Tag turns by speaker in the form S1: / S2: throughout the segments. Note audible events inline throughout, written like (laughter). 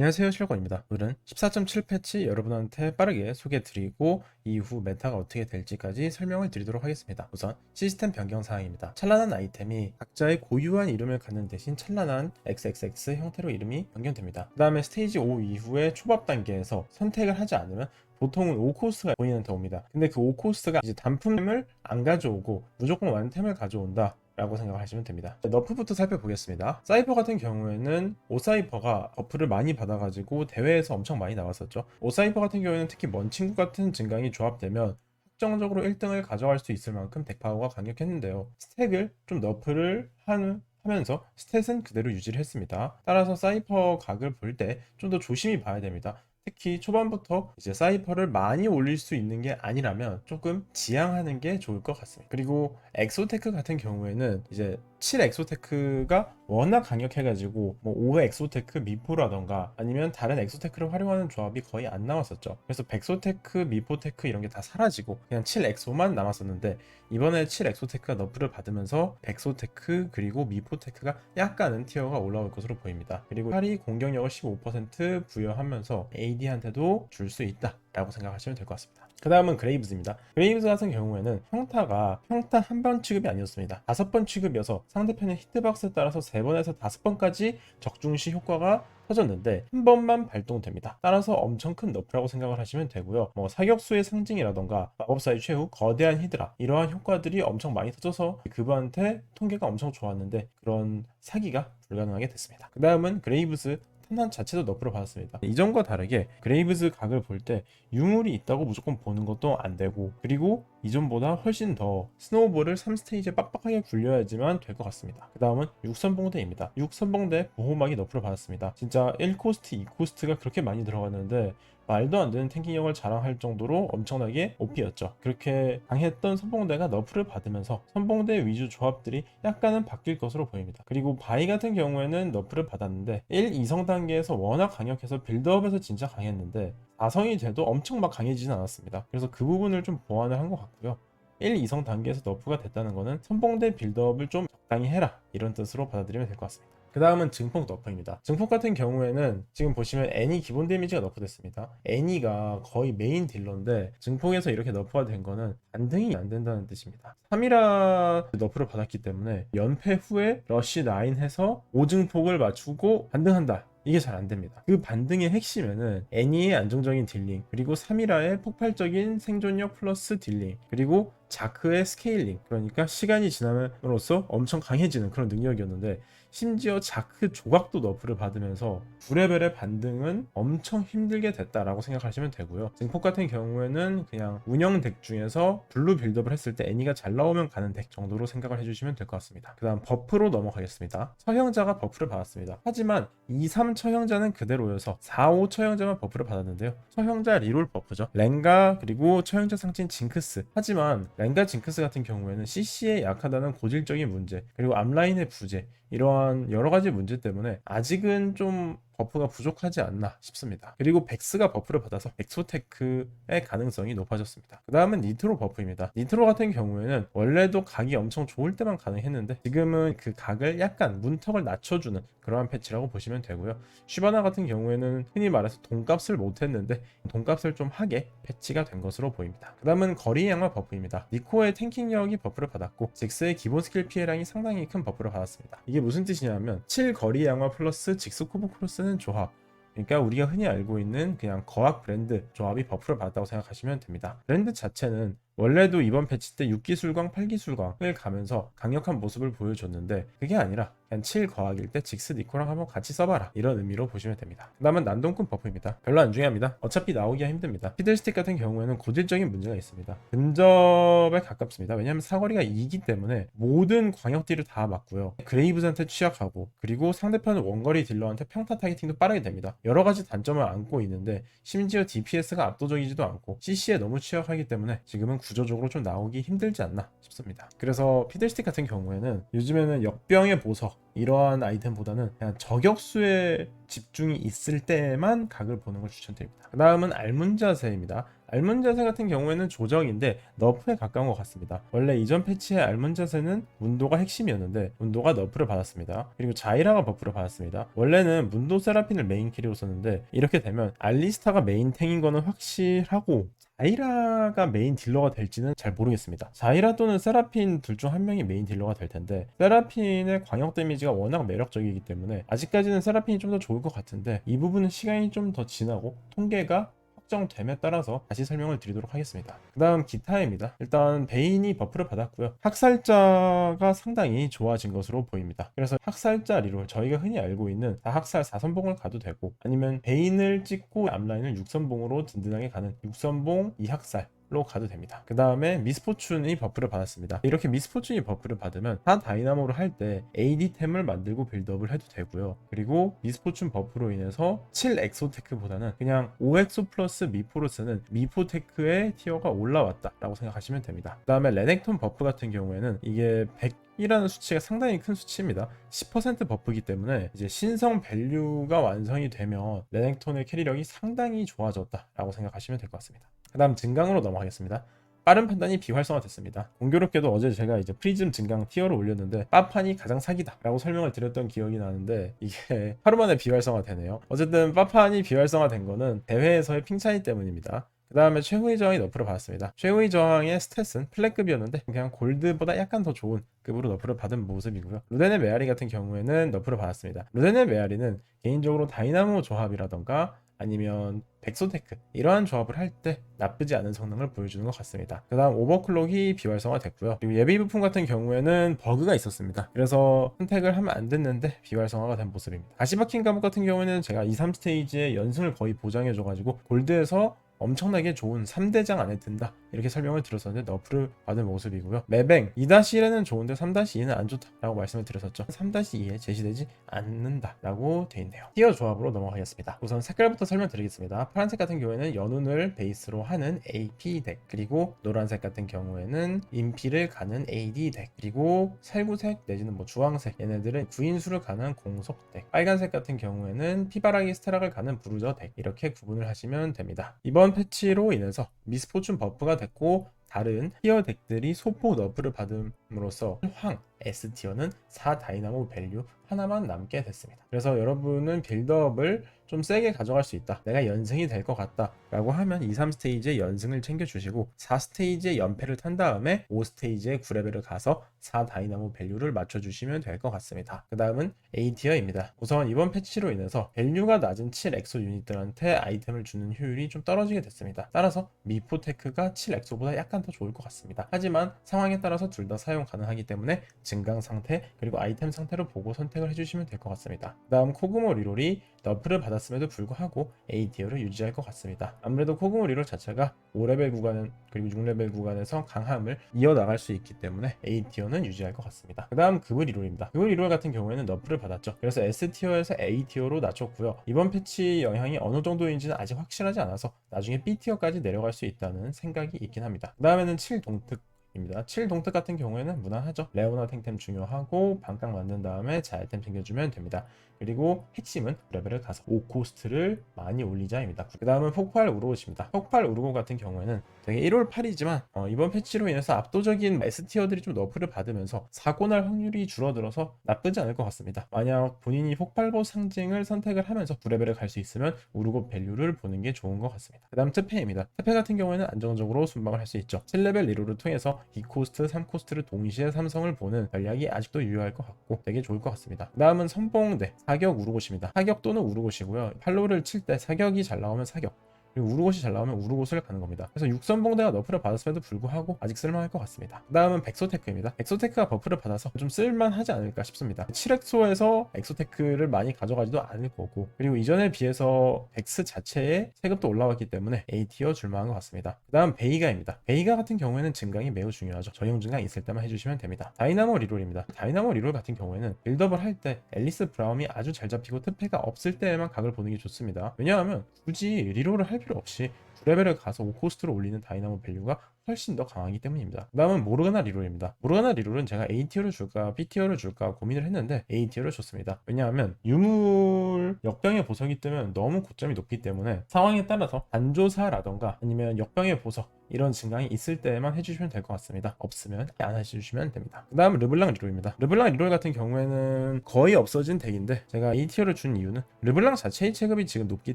S1: 안녕하세요 실권입니다. 오늘은 14.7 패치 여러분한테 빠르게 소개해드리고 이후 메타가 어떻게 될지까지 설명을 드리도록 하겠습니다. 우선 시스템 변경 사항입니다. 찬란한 아이템이 각자의 고유한 이름을 갖는 대신 찬란한 XXX 형태로 이름이 변경됩니다. 그 다음에 스테이지 5 이후에 초밥 단계에서 선택을 하지 않으면 보통은 5코스가 본인한테 옵니다. 근데 그 5코스가 이제 단품을 안 가져오고 무조건 완템을 가져온다. 라고 생각하시면 됩니다. 너프부터 살펴보겠습니다. 사이퍼 같은 경우에는 오사이퍼가 버프를 많이 받아가지고 대회에서 엄청 많이 나왔었죠. 오사이퍼 같은 경우에는 특히 먼 친구 같은 증강이 조합되면 확정적으로 1등을 가져갈 수 있을 만큼 덱파워가 강력했는데요. 스택을 좀 너프를 하는 하면서 스탯은 그대로 유지를 했습니다. 따라서 사이퍼 각을 볼 때 좀 더 조심히 봐야 됩니다. 특히 초반부터 이제 사이퍼를 많이 올릴 수 있는 게 아니라면 조금 지양하는 게 좋을 것 같습니다. 그리고 엑소테크 같은 경우에는 이제 7 엑소테크가 워낙 강력해가지고 뭐5 엑소테크 미포라던가 아니면 다른 엑소테크를 활용하는 조합이 거의 안 나왔었죠. 그래서 백소테크, 미포테크 이런 게 다 사라지고 그냥 7 엑소만 남았었는데 이번에 7 엑소테크가 너프를 받으면서 백소테크 그리고 미포테크가 약간은 티어가 올라올 것으로 보입니다. 그리고 팔이 공격력을 15% 부여하면서 AD한테도 줄 수 있다 라고 생각하시면 될 것 같습니다. 그 다음은 그레이브즈입니다. 그레이브즈 같은 경우에는 평타가 평타 한 번 취급이 아니었습니다. 다섯 번 취급이어서 상대편의 히트박스에 따라서 세 번에서 다섯 번까지 적중시 효과가 터졌는데 한 번만 발동됩니다. 따라서 엄청 큰 너프라고 생각을 하시면 되고요. 뭐 사격수의 상징이라던가 마법사의 최후, 거대한 히드라 이러한 효과들이 엄청 많이 터져서 그분한테 통계가 엄청 좋았는데 그런 사기가 불가능하게 됐습니다. 그 다음은 그레이브스 탄환 자체도 너프를 받았습니다. 이전과 다르게 그레이브즈 각을 볼 때 유물이 있다고 무조건 보는 것도 안 되고 그리고 이전보다 훨씬 더 스노우볼을 3스테이지에 빡빡하게 굴려야지만 될 것 같습니다. 그 다음은 6선봉대입니다. 6선봉대 보호막이 너프를 받았습니다. 진짜 1코스트, 2코스트가 그렇게 많이 들어갔는데 말도 안 되는 탱킹력을 자랑할 정도로 엄청나게 OP였죠. 그렇게 강했던 선봉대가 너프를 받으면서 선봉대 위주 조합들이 약간은 바뀔 것으로 보입니다. 그리고 바이 같은 경우에는 너프를 받았는데 1, 2성 단계에서 워낙 강력해서 빌드업에서 진짜 강했는데 4성이 돼도 엄청 막 강해지진 않았습니다. 그래서 그 부분을 좀 보완을 한 것 같고요. 1, 2성 단계에서 너프가 됐다는 것은 선봉대 빌드업을 좀 적당히 해라 이런 뜻으로 받아들이면 될 것 같습니다. 그 다음은 증폭 너프입니다. 증폭 같은 경우에는 지금 보시면 애니 기본 데미지가 너프됐습니다. 애니가 거의 메인 딜러인데 증폭에서 이렇게 너프가 된 거는 반등이 안 된다는 뜻입니다. 3이라 너프를 받았기 때문에 연패 후에 러쉬 9 해서 5증폭을 맞추고 반등한다. 이게 잘 안 됩니다. 그 반등의 핵심에는 애니의 안정적인 딜링, 그리고 3이라의 폭발적인 생존력 플러스 딜링, 그리고 자크의 스케일링, 그러니까 시간이 지남으로써 엄청 강해지는 그런 능력이었는데 심지어 자크 조각도 너프를 받으면서 9레벨의 반등은 엄청 힘들게 됐다라고 생각하시면 되고요. 증폭 같은 경우에는 그냥 운영 덱 중에서 블루 빌드업을 했을 때 애니가 잘 나오면 가는 덱 정도로 생각을 해주시면 될 것 같습니다. 그 다음 버프로 넘어가겠습니다. 처형자가 버프를 받았습니다. 하지만 2, 3 처형자는 그대로여서 4, 5 처형자만 버프를 받았는데요. 처형자 리롤 버프죠. 렌가 그리고 처형자 상징 징크스. 하지만 렌가 징크스 같은 경우에는 CC에 약하다는 고질적인 문제 그리고 앞라인의 부재 이러한 여러 가지 문제 때문에 아직은 좀 버프가 부족하지 않나 싶습니다. 그리고 백스가 버프를 받아서 엑소테크의 가능성이 높아졌습니다. 그 다음은 니트로 버프입니다. 니트로 같은 경우에는 원래도 각이 엄청 좋을 때만 가능했는데 지금은 그 각을 약간 문턱을 낮춰주는 그러한 패치라고 보시면 되고요. 슈바나 같은 경우에는 흔히 말해서 돈값을 못했는데 돈값을 좀 하게 패치가 된 것으로 보입니다. 그 다음은 거리 양화 버프입니다. 니코의 탱킹력이 버프를 받았고 직스의 기본 스킬 피해량이 상당히 큰 버프를 받았습니다. 이게 무슨 뜻이냐면 7 거리 양화 플러스 직스 코브 크로스는 조합 그러니까 우리가 흔히 알고 있는 그냥 거학 브랜드 조합이 버프를 받았다고 생각하시면 됩니다. 브랜드 자체는 원래도 이번 패치 때 6기술광, 8기술광을 가면서 강력한 모습을 보여줬는데 그게 아니라 그냥 7거학일 때 직스 니코랑 한번 같이 써봐라 이런 의미로 보시면 됩니다. 그 다음은 난동꾼 버프입니다. 별로 안 중요합니다. 어차피 나오기가 힘듭니다. 피들스틱 같은 경우에는 고질적인 문제가 있습니다. 근접에 가깝습니다. 왜냐하면 사거리가 2기 때문에 모든 광역딜을 다 맞고요. 그레이브즈한테 취약하고 그리고 상대편 원거리 딜러한테 평타 타겟팅도 빠르게 됩니다. 여러 가지 단점을 안고 있는데 심지어 DPS가 압도적이지도 않고 CC에 너무 취약하기 때문에 지금은 구조적으로 좀 나오기 힘들지 않나 싶습니다. 그래서 피들스틱 같은 경우에는 요즘에는 역병의 보석 이러한 아이템보다는 그냥 저격수에 집중이 있을 때만 각을 보는 걸 추천드립니다. 그 다음은 알문자세입니다. 알문 자세 같은 경우에는 조정인데 너프에 가까운 것 같습니다. 원래 이전 패치의 알문 자세는 문도가 핵심이었는데 문도가 너프를 받았습니다. 그리고 자이라가 버프를 받았습니다. 원래는 문도 세라핀을 메인 캐리로 썼는데 이렇게 되면 알리스타가 메인 탱인 거는 확실하고 자이라가 메인 딜러가 될지는 잘 모르겠습니다. 자이라 또는 세라핀 둘 중 한 명이 메인 딜러가 될 텐데 세라핀의 광역 데미지가 워낙 매력적이기 때문에 아직까지는 세라핀이 좀 더 좋을 것 같은데 이 부분은 시간이 좀 더 지나고 통계가 확정됨에 따라서 다시 설명을 드리도록 하겠습니다. 그 다음 기타입니다. 일단 베인이 버프를 받았고요. 학살자가 상당히 좋아진 것으로 보입니다. 그래서 학살자 리롤 저희가 흔히 알고 있는 다 학살 4선봉을 가도 되고 아니면 베인을 찍고 앞라인을 6선봉으로 든든하게 가는 6선봉 2학살 로 가도 됩니다. 그 다음에 미스포춘이 버프를 받았습니다. 이렇게 미스포춘이 버프를 받으면 다 다이나모를 할 때 AD템을 만들고 빌드업을 해도 되고요. 그리고 미스포춘 버프로 인해서 7 엑소테크보다는 그냥 5엑소 플러스 미포를 쓰는 미포테크의 티어가 올라왔다 라고 생각하시면 됩니다. 그 다음에 레넥톤 버프 같은 경우에는 이게 100 이라는 수치가 상당히 큰 수치입니다. 10% 버프이기 때문에 이제 신성 밸류가 완성이 되면 레넥톤의 캐리력이 상당히 좋아졌다라고 생각하시면 될 것 같습니다. 그 다음 증강으로 넘어가겠습니다. 빠른 판단이 비활성화됐습니다. 공교롭게도 어제 제가 이제 프리즘 증강 티어를 올렸는데 빠판이 가장 사기다라고 설명을 드렸던 기억이 나는데 이게 (laughs) 하루 만에 비활성화되네요. 어쨌든 빠판이 비활성화된 거는 대회에서의 핑 차이 때문입니다. 그 다음에 최후의 저항이 너프를 받았습니다. 최후의 저항의 스탯은 플랫급이었는데 그냥 골드보다 약간 더 좋은 급으로 너프를 받은 모습이고요. 루덴의 메아리 같은 경우에는 너프를 받았습니다. 루덴의 메아리는 개인적으로 다이나모 조합이라던가 아니면 백소테크 이러한 조합을 할 때 나쁘지 않은 성능을 보여주는 것 같습니다. 그 다음 오버클럭이 비활성화 됐고요. 그리고 예비 부품 같은 경우에는 버그가 있었습니다. 그래서 선택을 하면 안 됐는데 비활성화가 된 모습입니다. 가시박힌 감옥 같은 경우에는 제가 2, 3스테이지의 연승을 거의 보장해줘가지고 골드에서 엄청나게 좋은 3대장 안에 든다 이렇게 설명을 드렸었는데 너프를 받은 모습이고요. 맵뱅 2-1은 좋은데 3-2는 안 좋다라고 말씀을 드렸었죠. 3-2에 제시되지 않는다라고 돼 있네요. 티어 조합으로 넘어가겠습니다. 우선 색깔부터 설명드리겠습니다. 파란색 같은 경우에는 연운을 베이스로 하는 AP 덱 그리고 노란색 같은 경우에는 인피를 가는 AD 덱 그리고 살구색 내지는 뭐 주황색 얘네들은 구인수를 가는 공속 덱 빨간색 같은 경우에는 피바라기 스테락을 가는 부르저 덱 이렇게 구분을 하시면 됩니다. 이번 패치로 인해서 미스포춘 버프가 됐고 다른 티어 덱들이 소포 너프를 받음으로써 황 S티어는 4 다이나모 밸류 하나만 남게 됐습니다. 그래서 여러분은 빌드업을 좀 세게 가져갈 수 있다. 내가 연승이 될 것 같다. 라고 하면 2, 3스테이지의 연승을 챙겨주시고 4스테이지의 연패를 탄 다음에 5스테이지의 9레벨을 가서 4 다이나모 밸류를 맞춰주시면 될 것 같습니다. 그 다음은 A티어입니다. 우선 이번 패치로 인해서 밸류가 낮은 7 엑소 유닛들한테 아이템을 주는 효율이 좀 떨어지게 됐습니다. 따라서 미포테크가 7 엑소보다 약간 더 좋을 것 같습니다. 하지만 상황에 따라서 둘 다 사용 가능하기 때문에 증강 상태 그리고 아이템 상태를 보고 선택을 해주시면 될 것 같습니다. 그 다음 코그모 리롤이 너프를 받 았음에도 불구하고 A티어를 유지할 것 같습니다. 아무래도 코그모 리롤 자체가 5레벨 구간은 그리고 6레벨 구간에서 강함을 이어나갈 수 있기 때문에 A티어는 유지할 것 같습니다. 그 다음 그브 리롤입니다. 그브 리롤 같은 경우에는 너프를 받았죠. 그래서 S티어에서 A티어로 낮췄고요. 이번 패치 영향이 어느 정도인지는 아직 확실하지 않아서 나중에 B티어까지 내려갈 수 있다는 생각이 있긴 합니다. 그 다음에는 7동특 입니다. 7동특 같은 경우에는 무난하죠. 레오나 탱템 중요하고 반각 만든 다음에 자이템 챙겨주면 됩니다. 그리고 핵심은 레벨을 가서 5코스트를 많이 올리자입니다. 그 다음은 폭발 우르고입니다. 폭발 우르고 같은 경우에는 되게 1월 8이지만 어, 이번 패치로 인해서 압도적인 S티어들이 좀 너프를 받으면서 사고 날 확률이 줄어들어서 나쁘지 않을 것 같습니다. 만약 본인이 폭발보 상징을 선택을 하면서 9레벨을 갈 수 있으면 우르고 밸류를 보는 게 좋은 것 같습니다. 그 다음 특패입니다. 특패 같은 경우에는 안정적으로 순방을 할 수 있죠. 7레벨 리로를 통해서 2코스트, 3코스트를 동시에 삼성을 보는 전략이 아직도 유효할 것 같고 되게 좋을 것 같습니다. 그 다음은 선봉대 사격 우르곳입니다. 사격 또는 우르곳이고요. 팔로를 칠 때 사격이 잘 나오면 사격 그리고 우르곳이 잘 나오면 우르곳을 가는 겁니다. 그래서 육선봉대가 너프를 받았음에도 불구하고 아직 쓸만할 것 같습니다. 그 다음은 백소테크입니다. 백소테크가 버프를 받아서 좀 쓸만하지 않을까 싶습니다. 7엑소에서 엑소테크를 많이 가져가지도 않을 거고 그리고 이전에 비해서 백스 자체의 세급도 올라왔기 때문에 A티어 줄만한 것 같습니다. 그 다음 베이가입니다. 베이가 같은 경우에는 증강이 매우 중요하죠. 전용 증강 있을 때만 해주시면 됩니다. 다이나모 리롤입니다. 다이나모 리롤 같은 경우에는 빌드업을 할 때 앨리스 브라움이 아주 잘 잡히고 특패가 없을 때에만 각을 보는 게 좋습니다. 왜냐하면 굳이 리롤을 할 필요 없이 레벨을 가서 5코스트로 올리는 다이나모 밸류가 훨씬 더 강하기 때문입니다. 그 다음은 모르가나 리롤입니다. 모르가나 리롤은 제가 A티어를 줄까 B티어를 줄까 고민을 했는데 A티어를 줬습니다. 왜냐하면 유물 역병의 보석이 뜨면 너무 고점이 높기 때문에 상황에 따라서 단조사라던가 아니면 역병의 보석 이런 증강이 있을 때만 해주시면 될 것 같습니다. 없으면 안 해주시면 됩니다. 그 다음 르블랑 리롤입니다. 르블랑 리롤 같은 경우에는 거의 없어진 덱인데 제가 A티어를 준 이유는 르블랑 자체의 체급이 지금 높기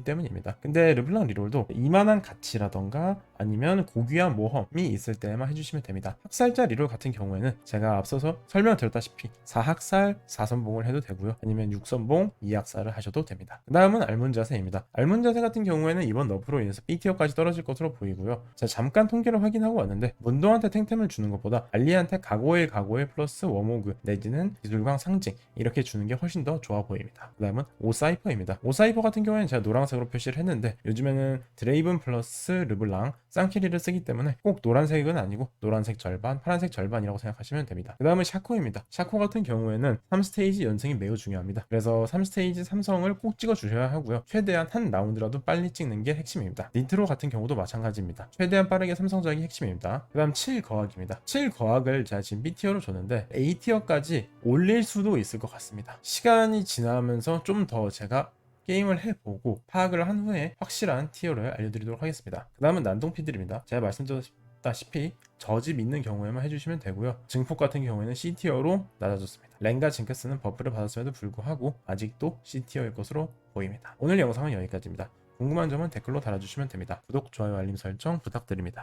S1: 때문입니다. 근데 르블랑 리롤도 이만한 가치라던가 아니면 고귀한 모험이 있을 때만 해주시면 됩니다. 학살자 리롤 같은 경우에는 제가 앞서서 설명드렸다시피 4학살 4선봉을 해도 되고요. 아니면 6선봉 2학살을 하셔도 됩니다. 그 다음은 알문 자세입니다. 알문 자세 같은 경우에는 이번 너프로 인해서 B티어까지 떨어질 것으로 보이고요. 제가 잠깐 통계를 확인하고 왔는데 문도한테 탱템을 주는 것보다 알리한테 가고일 가고일 플러스 워모그 내지는 기술광 상징 이렇게 주는 게 훨씬 더 좋아 보입니다. 그 다음은 오사이퍼입니다. 오사이퍼 같은 경우에는 제가 노란색으로 표시를 했는데 요즘에는 드레이븐 플러스 르블랑 쌍키리를 쓰기 때문에 꼭 노란색은 아니고 노란색 절반, 파란색 절반이라고 생각하시면 됩니다. 그 다음은 샤코입니다. 샤코 같은 경우에는 3스테이지 연승이 매우 중요합니다. 그래서 3스테이지 삼성을 꼭 찍어 주셔야 하고요. 최대한 한 라운드라도 빨리 찍는 게 핵심입니다. 니트로 같은 경우도 마찬가지입니다. 최대한 빠르게 삼성작이 핵심입니다. 그 다음 7 거학입니다. 7 거학을 제가 지금 B티어로 줬는데 A티어까지 올릴 수도 있을 것 같습니다. 시간이 지나면서 좀 더 제가 게임을 해보고 파악을 한 후에 확실한 티어를 알려드리도록 하겠습니다. 그 다음은 난동피들입니다. 제가 말씀드렸다시피 저집 있는 경우에만 해주시면 되고요. 증폭 같은 경우에는 C티어로 낮아졌습니다. 렌과 징크스는 버프를 받았음에도 불구하고 아직도 C티어일 것으로 보입니다. 오늘 영상은 여기까지입니다. 궁금한 점은 댓글로 달아주시면 됩니다. 구독, 좋아요, 알림 설정 부탁드립니다.